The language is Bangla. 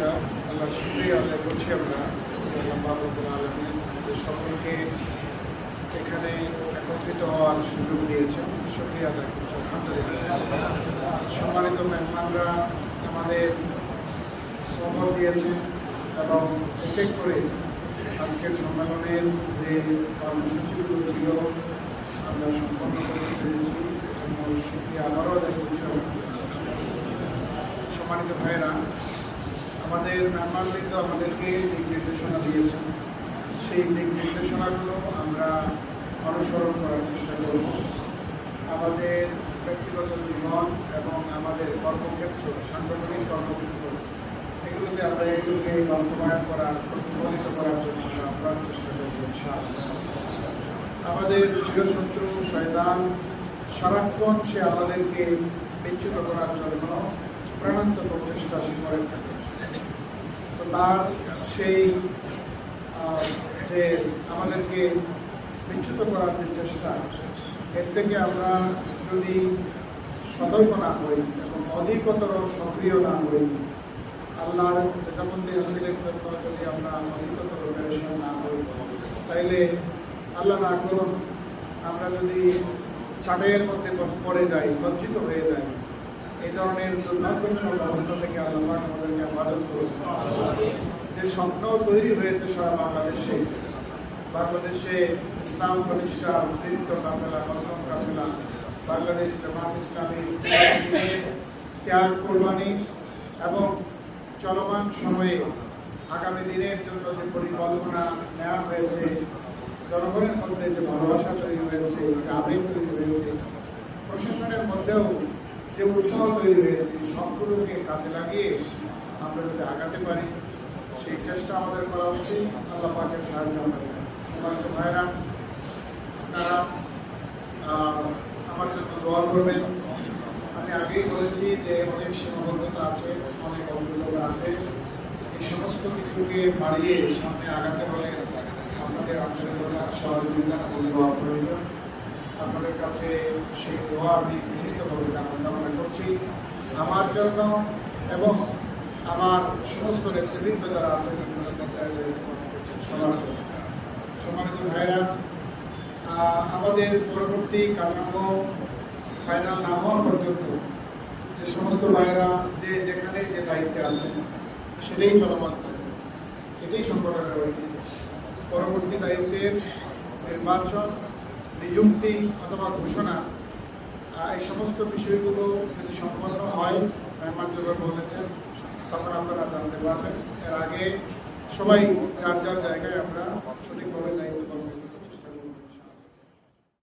আলহামদুলিল্লাহ আল্লাহ শুক্রিয়া আদায় করছি আমরা বাবুল আলমিন আমাদের সকলকে এখানে একত্রিত হওয়ার সুযোগ দিয়েছেন। শুক্রিয়া আদায় করছি, আলহামদুলিল্লাহ। সম্মানিত মেহমানরা আমাদের সফল দিয়েছেন এবং এক করে আজকের সম্মেলনের যে কর্মসূচিগুলো ছিল, আমরা সম্পন্ন করতে পেরেছি। এবং শুক্রিয়া আবারও আদায় করছি। সম্মানিত ভাইয়েরা আমাদের মেহমানবৃন্দ আমাদেরকে দিক নির্দেশনা দিয়েছেন। সেই দিক নির্দেশনাগুলো আমরা অনুসরণ করার চেষ্টা করব। আমাদের ব্যক্তিগত জীবন এবং আমাদের কর্মক্ষেত্র, সাংগঠনিক কর্মক্ষেত্র এগুলোতে আমরা এগুলোকে বাস্তবায়ন করার, প্রতিফলিত করার জন্য আমরা আপ্রাণ চেষ্টা করব, ইনশাআল্লাহ। আমাদের চিরশত্রু শয়তান সারাক্ষণ সে আমাদেরকে বিচ্যুত করার জন্য প্রাণান্ত প্রচেষ্টা করে থাকে। তার সেই যে আমাদেরকে বিচ্যুত করার যে চেষ্টা, এর থেকে আমরা যদি সতর্ক না হই এবং অধিকতর সক্রিয় না হই, আল্লাহর যেমনটি হাসিলের জন্য যদি আমরা অধিকতর প্রিপারেশন না হই, তাইলে আল্লাহ না করুন আমরা যদি চাটের মধ্যে পড়ে যাই, লজ্জিত হয়ে যাই এই ধরনের যে তৈরি হয়েছে বাংলাদেশে বাংলাদেশে ইসলাম প্রতিষ্ঠা কাফেলা কাফেলা, বাংলাদেশ ইসলামী এবং চলমান সময়ে আগামী দিনের জন্য যে পরিকল্পনা নেওয়া হয়েছে, জনগণের মধ্যে যে ভালোবাসা তৈরি হয়েছে তৈরি হয়েছে, প্রশাসনের মধ্যেও যে উৎসাহ তৈরি হয়েছে সবগুলোকে কাজে লাগিয়ে আমরা যদি আগাতে পারি, সেই চেষ্টা আমাদের করা উচিত। আল্লাহ পাকের সাহায্য আমরা চাই। ভাইরা আপনারা আমার জন্য দোয়া করবেন। আমি আগেই বলেছি যে অনেক সীমাবদ্ধতা আছে, অনেক অভিজ্ঞতা আছে। এই সমস্ত কিছুকে বাড়িয়ে সামনে আগাতে হলে আপনাদের আন্তরিকতা, সহযোগিতা দোয়া প্রয়োজন। আপনাদের কাছে সেই দোয়া আমি কামনা করছি। আমার জন্য এবং আমার সমস্ত নেতৃবৃন্দ যারা আছেন সবার সম্মানিত ভাইরা আমাদের পরবর্তী কাঠামো ফাইনাল না হওয়া পর্যন্ত যে সমস্ত ভাইরা যে যেখানে যে দায়িত্বে আছেন, সেটাই চলমান এটাই সংগঠনের ঐতিহ্য। পরবর্তী দায়িত্বের নির্বাচন, নিযুক্তি অথবা ঘোষণা এই সমস্ত বিষয়গুলো যদি সম্পন্ন হয় মেহমান যখন বলেছেন, তখন আপনারা জানতে পারবেন। এর আগে সবাই যার যার জায়গায় আমরা সঠিকভাবে দায়িত্ব